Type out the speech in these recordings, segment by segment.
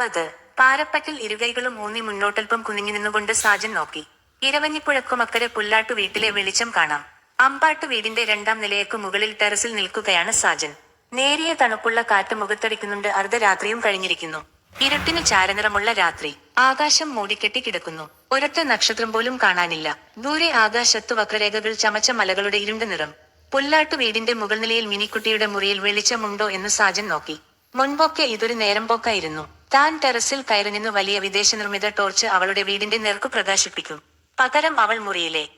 ഒമ്പത് പാരപ്പറ്റിൽ ഇരുകൈകളും ഊന്നി മുന്നോട്ടൽപ്പം കുനിഞ്ഞു നിന്നുകൊണ്ട് സാജൻ നോക്കി. ഇരവഞ്ഞിപ്പുഴക്കുമക്കരെ പുല്ലാട്ടു വീട്ടിലെ വെളിച്ചം കാണാം. അമ്പാട്ട് വീടിന്റെ രണ്ടാം നിലയ്ക്കു മുകളിൽ ടെറസിൽ നിൽക്കുകയാണ് സാജൻ. നേരിയ തണുപ്പുള്ള കാറ്റ് മുഖത്തടിക്കുന്നുണ്ട്. അർദ്ധരാത്രിയും കഴിഞ്ഞിരിക്കുന്നു. ഇരുട്ടിന് ചാരനിറമുള്ള രാത്രി. ആകാശം മൂടിക്കെട്ടി കിടക്കുന്നു. ഒരൊറ്റ നക്ഷത്രം പോലും കാണാനില്ല. ദൂരെ ആകാശത്തു വക്രരേഖകൾ ചമച്ച മലകളുടെ ഇരുണ്ട നിറം. പുല്ലാട്ടു വീടിന്റെ മുകൾ നിലയിൽ മിനിക്കുട്ടിയുടെ മുറിയിൽ വെളിച്ചമുണ്ടോ എന്ന് സാജൻ നോക്കി. മുൻപൊക്കെ ഇതൊരു നേരം പോക്കായിരുന്നു താൻ ടെറസിൽ കയറി നിന്ന് വലിയ വിദേശ നിർമ്മിത ടോർച്ച് അവളുടെ വീടിന്റെ നേർക്കു പ്രകാശിപ്പിക്കും. പകരം അവൾ മുറിയിലെ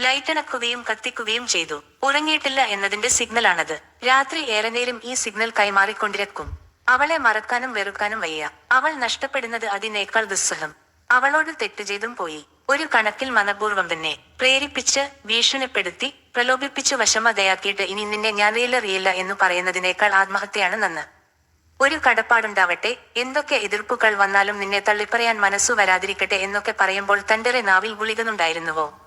ലൈറ്റണക്കുകയും കത്തിക്കുകയും ചെയ്തു. ഉറങ്ങിയിട്ടില്ല എന്നതിന്റെ സിഗ്നലാണത്. രാത്രി ഏറെ നേരം ഈ സിഗ്നൽ കൈമാറിക്കൊണ്ടിരിക്കും. അവളെ മറക്കാനും വെറുക്കാനും വയ്യ. അവൾ നഷ്ടപ്പെടുന്നത് അതിനേക്കാൾ ദുസ്സഹം. അവളോട് തെറ്റ് ചെയ്തും പോയി. ഒരു കണക്കിൽ മനപൂർവം തന്നെ. പ്രേരിപ്പിച്ച് ഭീഷണിപ്പെടുത്തി പ്രലോഭിപ്പിച്ച് വശമതയാക്കിയിട്ട് ഇനി നിന്നെ ഞാൻ റിയില്ല എന്ന് പറയുന്നതിനേക്കാൾ ആത്മഹത്യയാണ് നന്ന്. ഒരു കടപ്പാടുണ്ടാവട്ടെ എന്തൊക്കെ എതിർപ്പുകൾ വന്നാലും നിന്നെ തള്ളിപ്പറയാൻ മനസ്സു വരാതിരിക്കട്ടെ എന്നൊക്കെ പറയുമ്പോൾ തന്റെ നാവിൽ ഗുളികനുണ്ടായിരുന്നുവോ?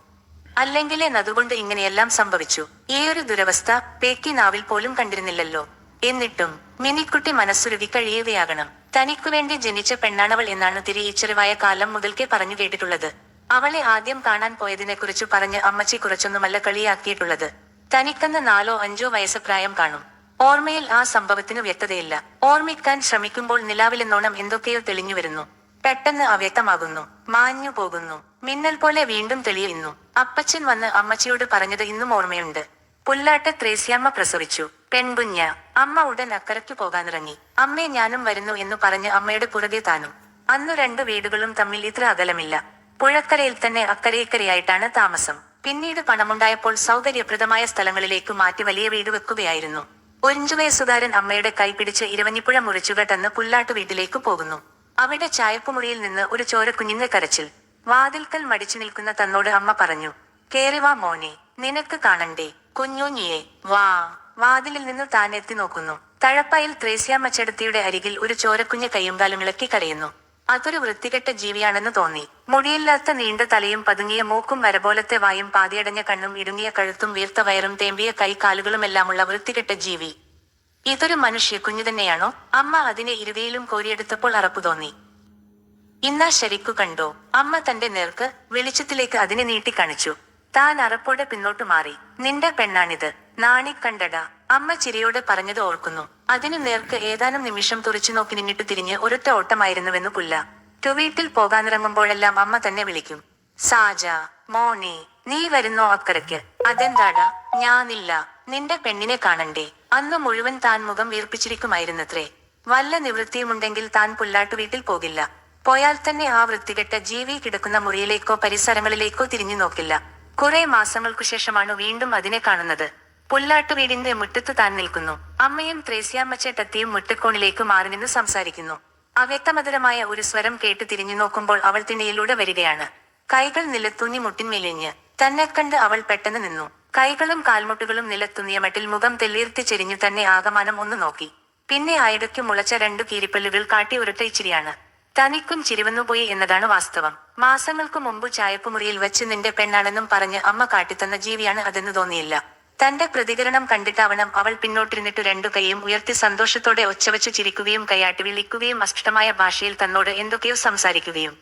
അല്ലെങ്കിലേ നതുകൊണ്ട് ഇങ്ങനെയെല്ലാം സംഭവിച്ചു. ഈ ഒരു ദുരവസ്ഥ പേക്കി നാവിൽ പോലും കണ്ടിരുന്നില്ലല്ലോ. എന്നിട്ടും മിനിക്കുട്ടി മനസ്സുരുകി കഴിയുകയാകണം. തനിക്കു വേണ്ടി ജനിച്ച പെണ്ണാണവൾ എന്നാണ് തിരിയിച്ചറിവായ കാലം മുതൽക്കേ പറഞ്ഞു കേട്ടിട്ടുള്ളത്. അവളെ ആദ്യം കാണാൻ പോയതിനെക്കുറിച്ച് പറഞ്ഞ് അമ്മച്ചി കുറച്ചൊന്നുമല്ല കളിയാക്കിയിട്ടുള്ളത്. തനിക്കന്ന് നാലോ അഞ്ചോ വയസ്സ് പ്രായം കാണും. ഓർമ്മയിൽ ആ സംഭവത്തിന് വ്യക്തതയില്ല. ഓർമ്മിക്കാൻ ശ്രമിക്കുമ്പോൾ നിലാവിലെ നിലാവിലെന്നോണം എന്തൊക്കെയോ തെളിഞ്ഞു വരുന്നു. പെട്ടെന്ന് അവ്യക്തമാകുന്നു മാഞ്ഞു പോകുന്നു. മിന്നൽ പോലെ വീണ്ടും തെളിയുന്നു. അപ്പച്ചൻ വന്ന് അമ്മച്ചിയോട് പറഞ്ഞത് ഇന്നും ഓർമ്മയുണ്ട്. പുല്ലാട്ട് ത്രേസ്യാമ്മ പ്രസവിച്ചു. പെൺകുഞ്ഞ. അമ്മ ഉടൻ അക്കരയ്ക്ക് പോകാനിറങ്ങി. അമ്മേ ഞാനും വരുന്നു എന്ന് പറഞ്ഞ് അമ്മയുടെ പുറകെ താനും. അന്നു രണ്ടു വീടുകളും തമ്മിൽ ഇത്ര അകലമില്ല. പുഴക്കരയിൽ തന്നെ അക്കരയിക്കരയായിട്ടാണ് താമസം. പിന്നീട് പണമുണ്ടായപ്പോൾ സൗകര്യപ്രദമായ സ്ഥലങ്ങളിലേക്ക് മാറ്റി വലിയ വീട് വെക്കുകയായിരുന്നു. ഒരിഞ്ചു വയസ്സുകാരൻ അമ്മയുടെ കൈ പിടിച്ച് ഇരവഞ്ഞിപ്പുഴ മുറിച്ചുകെട്ടെന്ന് പുല്ലാട്ടു വീട്ടിലേക്ക് പോകുന്നു. അവിടെ ചായപ്പുമുറിയിൽ നിന്ന് ഒരു ചോരക്കുഞ്ഞിന്റെ കരച്ചിൽ. വാതിൽക്കൽ മടിച്ചു നിൽക്കുന്ന തന്നോട് അമ്മ പറഞ്ഞു കേറി വാ മോനെ നിനക്ക് കാണണ്ടേ? കുഞ്ഞുഞ്ഞിയെ വാ. വാതിലിൽ നിന്ന് താൻ എത്തി നോക്കുന്നു. തഴപ്പയിൽ ത്രേസ്യാമച്ചടത്തിയുടെ അരികിൽ ഒരു ചോരക്കുഞ്ഞ് കയ്യുംകാലും ഇളക്കി കരയുന്നു. അതൊരു വൃത്തികെട്ട ജീവിയാണെന്ന് തോന്നി. മുടിയില്ലാത്ത നീണ്ട തലയും പതുങ്ങിയ മൂക്കും വരപോലത്തെ വായും പാതിയടഞ്ഞ കണ്ണും ഇടുങ്ങിയ കഴുത്തും വീർത്ത വയറും തേമ്പിയ കൈകാലുകളുമെല്ലാമുള്ള വൃത്തികെട്ട ജീവി. ഇതൊരു മനുഷ്യ കുഞ്ഞു തന്നെയാണോ? അമ്മ അതിനെ ഇരുവയിലും കോരിയെടുത്തപ്പോൾ അറപ്പു തോന്നി. ഇന്നാ ശരിക്കു കണ്ടോ? അമ്മ തന്റെ നേർക്ക് വെളിച്ചത്തിലേക്ക് അതിനെ നീട്ടി കാണിച്ചു. താൻ അറപ്പോടെ പിന്നോട്ടു മാറി. നിന്റെ പെണ്ണാണിത്. നാണി കണ്ടട. അമ്മ ചിരിയോടെ പറഞ്ഞത് ഓർക്കുന്നു. അതിനു നേർക്ക് ഏതാനും നിമിഷം തുറച്ചു നോക്കി നിന്നിട്ട് തിരിഞ്ഞ് ഒരൊറ്റ ഓട്ടമായിരുന്നുവെന്ന് പുല്ല. ടുവീറ്റിൽ പോകാനിറങ്ങുമ്പോഴെല്ലാം അമ്മ തന്നെ വിളിക്കും. സാജ മോണി നീ വരുന്നോ അക്കരയ്ക്ക്? അതെന്താടാ? ഞാനില്ല. നിന്റെ പെണ്ണിനെ കാണണ്ടേ? അന്ന് മുഴുവൻ താൻ മുഖം വീർപ്പിച്ചിരിക്കുമായിരുന്നത്രേ. വല്ല നിവൃത്തിയുമുണ്ടെങ്കിൽ താൻ പുല്ലാട്ടു വീട്ടിൽ പോകില്ല. പോയാൽ തന്നെ ആ വൃത്തികെട്ട ജീവി കിടക്കുന്ന മുറിയിലേക്കോ പരിസരങ്ങളിലേക്കോ തിരിഞ്ഞു നോക്കില്ല. കുറെ മാസങ്ങൾക്കു ശേഷമാണ് വീണ്ടും അതിനെ കാണുന്നത്. പുല്ലാട്ടു വീടിന്റെ മുറ്റത്ത് താൻ നിൽക്കുന്നു. അമ്മയും ത്രേസ്യാമ്മച്ചേട്ടത്തിയും മുട്ടക്കോണിലേക്ക് മാറി നിന്ന് സംസാരിക്കുന്നു. അവ്യക്തമതരമായ ഒരു സ്വരം കേട്ട് തിരിഞ്ഞു നോക്കുമ്പോൾ അവൾ തിണയിലൂടെ വരികയാണ്. കൈകൾ നിലത്തൂന്നി മുട്ടിന്മേലിഞ്ഞ്. തന്നെ കണ്ട് അവൾ പെട്ടെന്ന് നിന്നു. കൈകളും കാൽമുട്ടുകളും നിലത്തുന്നിയ മട്ടിൽ മുഖം തെല്ലീർത്തി ചെരിഞ്ഞു തന്നെ ആകമാനം ഒന്ന് നോക്കി. പിന്നെ ആയിടയ്ക്ക് മുളച്ച രണ്ടു കീരിപ്പല്ലുകൾ കാട്ടി ഉരട്ട ഇച്ചിരിയാണ്. തനിക്കും ചിരിവന്നുപോയി എന്നതാണ് വാസ്തവം. മാസങ്ങൾക്ക് മുമ്പ് ചായപ്പുമുറിയിൽ വെച്ച് നിന്റെ പെണ്ണാണെന്നും പറഞ്ഞ് അമ്മ കാട്ടിത്തന്ന ജീവിയാണ് അതെന്ന് തോന്നിയില്ല. തന്റെ പ്രതികരണം കണ്ടിട്ടാവണം അവൾ പിന്നോട്ടിരുന്നിട്ട് രണ്ടു കൈയും ഉയർത്തി സന്തോഷത്തോടെ ഒച്ചവച്ച് ചിരിക്കുകയും കൈയാട്ടി വിളിക്കുകയും അസ്പഷ്ടമായ ഭാഷയിൽ തന്നോട് എന്തൊക്കെയോ സംസാരിക്കുകയും.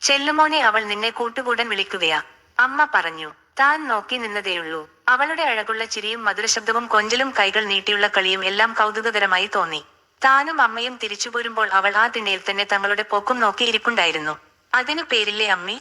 ചെല്ലുമോനെ അവൾ നിന്നെ കൂട്ടുകൂടൻ വിളിക്കുകയാ. അമ്മ പറഞ്ഞു താൻ നോക്കി നിന്നതേയുള്ളൂ അവളുടെ അഴകുള്ള ചിരിയും മധുരശബ്ദവും കൊഞ്ചലും കൈകൾ നീട്ടിയുള്ള കളിയും എല്ലാം കൗതുകകരമായി തോന്നി. താനും അമ്മയും തിരിച്ചു പോരുമ്പോൾ അവൾ ആ തിണ്ണയിൽ തന്നെ തങ്ങളുടെ പോക്കും നോക്കി ഇരിപ്പുണ്ടായിരുന്നു അതിനു പേരില്ലേ അമ്മേ?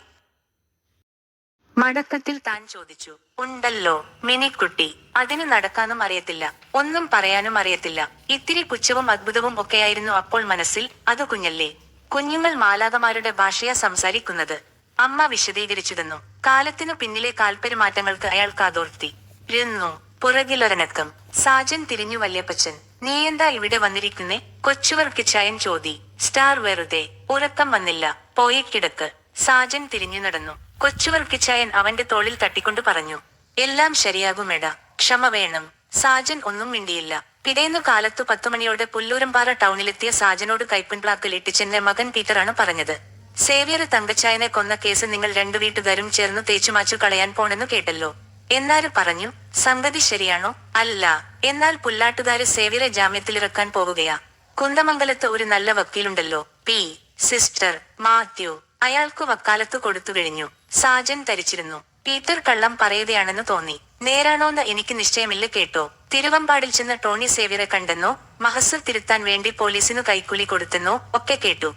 മടക്കത്തിൽ താൻ ചോദിച്ചു ഉണ്ടല്ലോ മിനിക്കുട്ടി അതിന് നടക്കാനും അറിയത്തില്ല ഒന്നും പറയാനും അറിയത്തില്ല. ഇത്തിരി പുച്ഛവും അത്ഭുതവും ഒക്കെയായിരുന്നു അപ്പോൾ മനസ്സിൽ അത് കുഞ്ഞല്ലേ കുഞ്ഞുങ്ങൾ മാലാകമാരുടെ ഭാഷയാ സംസാരിക്കുന്നത്. അമ്മ വിശദീകരിച്ചു തന്നു കാലത്തിനു പിന്നിലെ കാൽപ്പെരുമാറ്റങ്ങൾക്ക് അയാൾ കാതോർത്തി ഇരുന്നു പുറകിലൊരനക്കം സാജൻ തിരിഞ്ഞു വല്യപ്പച്ചൻ നീയെന്താ ഇവിടെ വന്നിരിക്കുന്നേ? കൊച്ചുവർക്ക് ചായം ചോദി സ്റ്റാർ വെറുതെ ഉറക്കം വന്നില്ല പോയി കിടക്ക്. സാജൻ തിരിഞ്ഞു നടന്നു. കൊച്ചുവർ കിച്ചായൻ അവന്റെ തോളിൽ തട്ടിക്കൊണ്ട് പറഞ്ഞു എല്ലാം ശരിയാകും ശരിയാകുമെടാ ക്ഷമ വേണം. സാജൻ ഒന്നും മിണ്ടിയില്ല. പിടയുന്നു കാലത്തു പത്തുമണിയോടെ പുല്ലൂരമ്പാറ ടൗണിലെത്തിയ സാജനോട് കൈപ്പിൻ പ്ലാക്കിൽ ഇട്ടിച്ചെന്റെ മകൻ പീറ്ററാണ് പറഞ്ഞത്. സേവിയർ തങ്കച്ചായനെ കൊന്ന കേസ് നിങ്ങൾ രണ്ടു വീട്ടുകാരും ചേർന്ന് തേച്ചുമാച്ചു കളയാൻ പോണെന്ന് കേട്ടല്ലോ. എന്നാര് പറഞ്ഞു സംഗതി ശരിയാണോ? അല്ല. എന്നാൽ പുല്ലാട്ടുകാര് സേവിയറെ ജാമ്യത്തിലിറക്കാൻ പോവുകയാ. കുന്തമംഗലത്ത് ഒരു നല്ല വക്കീലുണ്ടല്ലോ. പി. സിസ്റ്റർ മാത്യു. അയാൾക്ക് വക്കാലത്ത് കൊടുത്തു കഴിഞ്ഞു. സാജൻ ധരിച്ചിരുന്നു. പീറ്റർ കള്ളം പറയുകയാണെന്ന് തോന്നി. നേരാണോന്ന് എനിക്ക് നിശ്ചയമില്ല കേട്ടോ. തിരുവമ്പാടിൽ ചെന്ന് ടോണി സേവ്യറെ കണ്ടെന്നോ. മഹസർ തിരുത്താൻ വേണ്ടി പോലീസിനു കൈക്കൂലി കൊടുത്തെന്നോ ഒക്കെ കേട്ടു.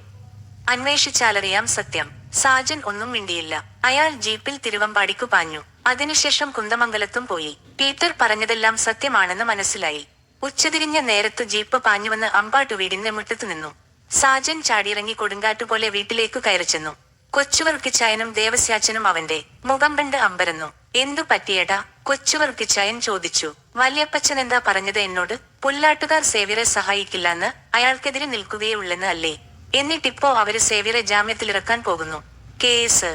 അന്വേഷിച്ചാലറിയാം സത്യം. സാജൻ ഒന്നും മിണ്ടിയില്ല. അയാൾ ജീപ്പിൽ തിരുവമ്പാടിക്കു പാഞ്ഞു. അതിനുശേഷം കുന്തമംഗലത്തും പോയി. പീറ്റർ പറഞ്ഞതെല്ലാം സത്യമാണെന്ന് മനസ്സിലായി. ഉച്ചതിരിഞ്ഞ നേരത്ത് ജീപ്പ് പാഞ്ഞുവന്ന് അമ്പാട്ടു വീടിന്റെ മുറ്റത്ത് നിന്നു സാജൻ ചാടിയിറങ്ങി കൊടുങ്കാറ്റുപോലെ വീട്ടിലേക്കു കയറി ചെന്നു കൊച്ചുവർക്കിച്ചായനും ദേവസ്യാച്ചനും അവന്റെ മുഖം കണ്ട് അമ്പരന്നു. എന്തു പറ്റിയടാ കൊച്ചുവർക്കിച്ചായൻ ചോദിച്ചു. വല്യപ്പച്ചൻ എന്താ പറഞ്ഞത് എന്നോട്? പുല്ലാട്ടുകാർ സേവ്യരെ സഹായിക്കില്ലെന്ന് അയാൾക്കെതിരെ നിൽക്കുകയേ ഉള്ളെന്ന് അല്ലേ? എന്നിട്ടിപ്പോ അവർ സേവ്യറെ ജാമ്യത്തിലിറക്കാൻ പോകുന്നു. കേസ്.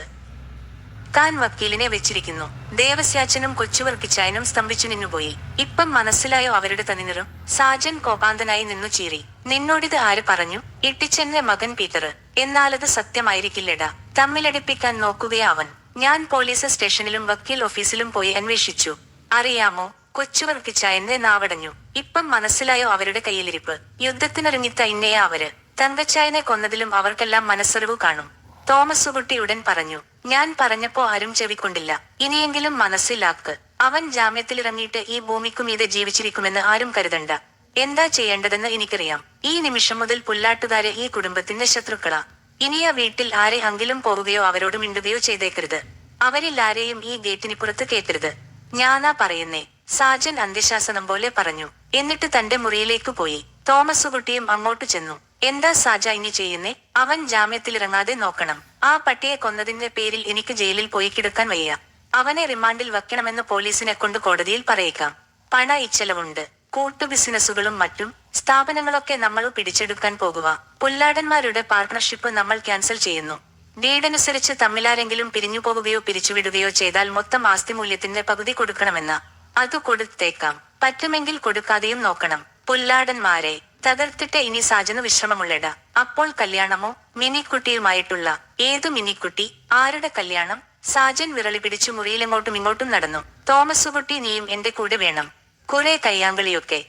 താൻ വക്കീലിനെ വെച്ചിരിക്കുന്നു. ദേവസ്യാച്ചനും കൊച്ചുവർക്കിച്ചായനും സ്തംഭിച്ചു നിന്നുപോയി ഇപ്പം മനസ്സിലായോ അവരുടെ തനിനിറും? സാജൻ കോപാന്തനായി നിന്നു ചീറി. നിന്നോടിത് ആര് പറഞ്ഞു? ഇട്ടിച്ചെന്റെ മകൻ പീറ്റർ. എന്നാലത് സത്യമായിരിക്കില്ലടാ. തമ്മിലടിപ്പിക്കാൻ നോക്കുകയാവൻ ഞാൻ പോലീസ് സ്റ്റേഷനിലും വക്കീൽ ഓഫീസിലും പോയി അന്വേഷിച്ചു. അറിയാമോ? കൊച്ചുവർക്കിച്ചായന്റെ നാവടഞ്ഞു. ഇപ്പം മനസ്സിലായോ അവരുടെ കയ്യിലിരിപ്പ്? യുദ്ധത്തിനൊരുങ്ങിത്ത ഇന്നയാ അവർ. തങ്കച്ചായനെ കൊന്നതിലും അവർക്കെല്ലാം മനസ്സറിവ് കാണും. തോമസുകുട്ടി ഉടൻ പറഞ്ഞു. ഞാൻ പറഞ്ഞപ്പോ ആരും ചെവിക്കൊണ്ടില്ല. ഇനിയെങ്കിലും മനസ്സിലാക്ക്. അവൻ ജാമ്യത്തിലിറങ്ങിയിട്ട് ഈ ഭൂമിക്കുമീതെ ജീവിച്ചിരിക്കുമെന്ന് ആരും കരുതണ്ട. എന്താ ചെയ്യേണ്ടതെന്ന് എനിക്കറിയാം. ഈ നിമിഷം മുതൽ പുല്ലാട്ടുകാരെ ഈ കുടുംബത്തിന്റെ ശത്രുക്കളാ. ഇനി ആ വീട്ടിൽ ആരെ അങ്കിലും പോവുകയോ അവരോട് മിണ്ടുകയോ ചെയ്തേക്കരുത്. അവരിൽ ആരെയും ഈ ഗേറ്റിനിപ്പുറത്ത് കേറ്റരുത്. ഞാനാ പറയുന്നേ. സാജൻ അന്ത്യശാസനം പോലെ പറഞ്ഞു. എന്നിട്ട് തന്റെ മുറിയിലേക്ക് പോയി. തോമസുകുട്ടിയും അങ്ങോട്ട് ചെന്നു. എന്താ സാജ ഇനി ചെയ്യുന്നേ? അവൻ ജാമ്യത്തിലിറങ്ങാതെ നോക്കണം. ആ പട്ടിയെ കൊന്നതിന്റെ പേരിൽ എനിക്ക് ജയിലിൽ പോയി കിടക്കാൻ വയ്യ. അവനെ റിമാൻഡിൽ വെക്കണമെന്ന് പോലീസിനെ കൊണ്ട് കോടതിയിൽ പറയിക്കാം. പണ ഇച്ചലവുണ്ട്. കൂട്ടു ബിസിനസ്സുകളും മറ്റും സ്ഥാപനങ്ങളൊക്കെ നമ്മൾ പിടിച്ചെടുക്കാൻ പോകുക. പുല്ലാടന്മാരുടെ പാർട്ണർഷിപ്പ് നമ്മൾ ക്യാൻസൽ ചെയ്യുന്നു. ഡീഡനുസരിച്ച് തമ്മിലാരെങ്കിലും പിരിഞ്ഞു പോവുകയോ പിരിച്ചുവിടുകയോ ചെയ്താൽ മൊത്തം ആസ്തി മൂല്യത്തിന്റെ പകുതി കൊടുക്കണമെന്ന. അത് കൊടുത്തേക്കാം. പറ്റുമെങ്കിൽ കൊടുക്കാതെയും നോക്കണം. പുല്ലാടന്മാരെ. തകർത്തിട്ട് ഇനി സാജന് വിശ്രമമുള്ളട. അപ്പോൾ കല്യാണമോ? മിനിക്കുട്ടിയുമായിട്ടുള്ള ഏതു മിനിക്കുട്ടി? ആരുടെ കല്യാണം? സാജൻ വിരളി പിടിച്ചു മുറിയിലെങ്ങോട്ടും ഇങ്ങോട്ടും നടന്നു. തോമസുകുട്ടി നീയും എന്റെ കൂടെ വേണം. കുറെ കയ്യാങ്കളിയൊക്കെ.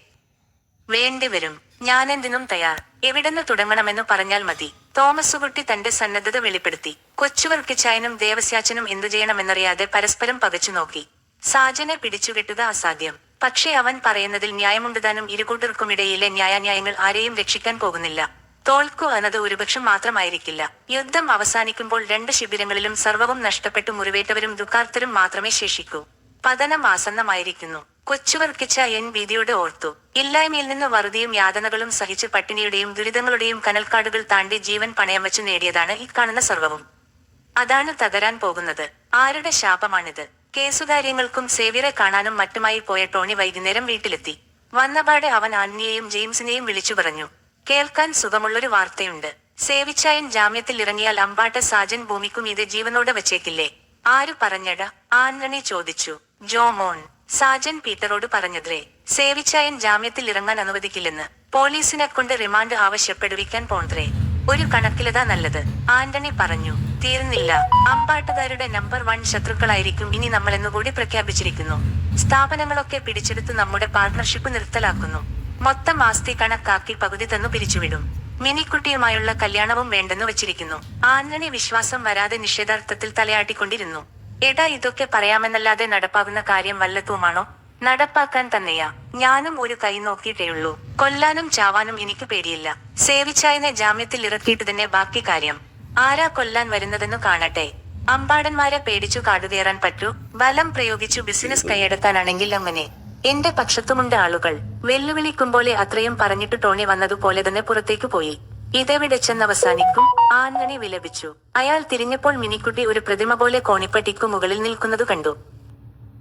വേണ്ടിവരും ഞാനെന്തിനും തയ്യാർ. എവിടെന്ന് തുടങ്ങണമെന്ന് പറഞ്ഞാൽ മതി. തോമസുകുട്ടി തന്റെ സന്നദ്ധത വെളിപ്പെടുത്തി. കൊച്ചുവർക്കിച്ചായനും ദേവസ്യാച്ചനും എന്തു ചെയ്യണമെന്നറിയാതെ പരസ്പരം പകച്ചു നോക്കി. സാജനെ പിടിച്ചുകെട്ടുക അസാധ്യം. പക്ഷേ അവൻ പറയുന്നതിൽ ന്യായമുണ്ടുതാനും ഇരുകൂട്ടർക്കുമിടയിലെ ന്യായാന്യായങ്ങൾ ആരെയും രക്ഷിക്കാൻ പോകുന്നില്ല. തോൽക്കു എന്നത് ഒരുപക്ഷം മാത്രമായിരിക്കില്ല. യുദ്ധം അവസാനിക്കുമ്പോൾ രണ്ട് ശിബിരങ്ങളിലും സർവവും നഷ്ടപ്പെട്ടു മുറിവേറ്റവരും ദുഃഖാർത്തരും മാത്രമേ ശേഷിക്കൂ. പതനം ആസന്നമായിരിക്കുന്നു. കൊച്ചുവർക്കിച്ച എൻ വീതിയോട് ഓർത്തു. ഇല്ലായ്മയിൽ നിന്ന് വറുതിയും യാതനകളും സഹിച്ച് പട്ടിണിയുടെയും ദുരിതങ്ങളുടെയും കനൽക്കാടുകൾ താണ്ടി ജീവൻ പണയം വെച്ച് നേടിയതാണ് ഈ കാണുന്ന സർവവും അതാണ് തകരാൻ പോകുന്നത്. ആരുടെ ശാപമാണിത്? കേസുകാര്യങ്ങൾക്കും സേവ്യറെ കാണാനും മറ്റുമായി പോയ ടോണി വൈകുന്നേരം വീട്ടിലെത്തി. വന്നപാടെ അവൻ ആന്യയെയും ജെയിംസിനെയും വിളിച്ചു പറഞ്ഞു. കേൾക്കാൻ സുഖമുള്ളൊരു വാർത്തയുണ്ട്. സേവിച്ചായൻ ജാമ്യത്തിൽ ഇറങ്ങിയാൽ അമ്പാട്ട സാജൻ ഭൂമിക്കും ഇത് ജീവനോടെ വച്ചേക്കില്ലേ? ആരു പറഞ്ഞട? ആന്റണി ചോദിച്ചു. ജോമോൻ സാജൻ പീറ്ററോട് പറഞ്ഞത്രേ സേവിച്ചായൻ ജാമ്യത്തിൽ ഇറങ്ങാൻ അനുവദിക്കില്ലെന്ന്. പോലീസിനെ കൊണ്ട് റിമാൻഡ് ആവശ്യപ്പെടുവിക്കാൻ പോണത്രേ ഒരു കണക്കിലതാ നല്ലത്. ആന്റണി പറഞ്ഞു തീർന്നില്ല. അമ്പാട്ടുകാരുടെ നമ്പർ വൺ ശത്രുക്കളായിരിക്കും ഇനി നമ്മൾ എന്നുകൂടി പ്രഖ്യാപിച്ചിരിക്കുന്നു. സ്ഥാപനങ്ങളൊക്കെ പിടിച്ചെടുത്ത് നമ്മുടെ പാർട്ണർഷിപ്പ് നിർത്തലാക്കുന്നു. മൊത്തം ആസ്തി കണക്കാക്കി പകുതി തന്നു പിരിച്ചുവിടും. മിനിക്കുട്ടിയുമായുള്ള കല്യാണവും വേണ്ടെന്ന് വെച്ചിരിക്കുന്നു. ആന്റണി വിശ്വാസം വരാതെ നിഷേധാർത്ഥത്തിൽ തലയാട്ടിക്കൊണ്ടിരുന്നു. എടാ ഇതൊക്കെ പറയാമെന്നല്ലാതെ നടപ്പാകുന്ന കാര്യം വല്ലത്തുമാണോ നടപ്പാക്കാൻ തന്നെയാ. ഞാനും ഒരു കൈ നോക്കിയിട്ടേയുള്ളൂ. കൊല്ലാനും ചാവാനും എനിക്ക് പേടിയില്ല. സേവിച്ചായനെ ജാമ്യത്തിൽ ഇറക്കിയിട്ട് തന്നെ ബാക്കി കാര്യം. ആരാ കൊല്ലാൻ വരുന്നതെന്ന് കാണട്ടെ. അമ്പാടന്മാരെ പേടിച്ചു കാടുകയറാൻ പറ്റൂ. ബലം പ്രയോഗിച്ചു ബിസിനസ് കൈയെടുക്കാനാണെങ്കിൽ അങ്ങനെ. എന്റെ പക്ഷത്തുമുണ്ട് ആളുകൾ. വെല്ലുവിളിക്കുമ്പോലെ അത്രയും പറഞ്ഞിട്ട് ടോണി വന്നതുപോലെ തന്നെ പുറത്തേക്ക് പോയി. ഇതെവിടെ അവസാനിക്കും ആന്റണി വിലപിച്ചു. അയാൾ തിരിഞ്ഞപ്പോൾ മിനിക്കുട്ടി ഒരു പ്രതിമ പോലെ കോണിപ്പട്ടിക്കു മുകളിൽ നിൽക്കുന്നത് കണ്ടു.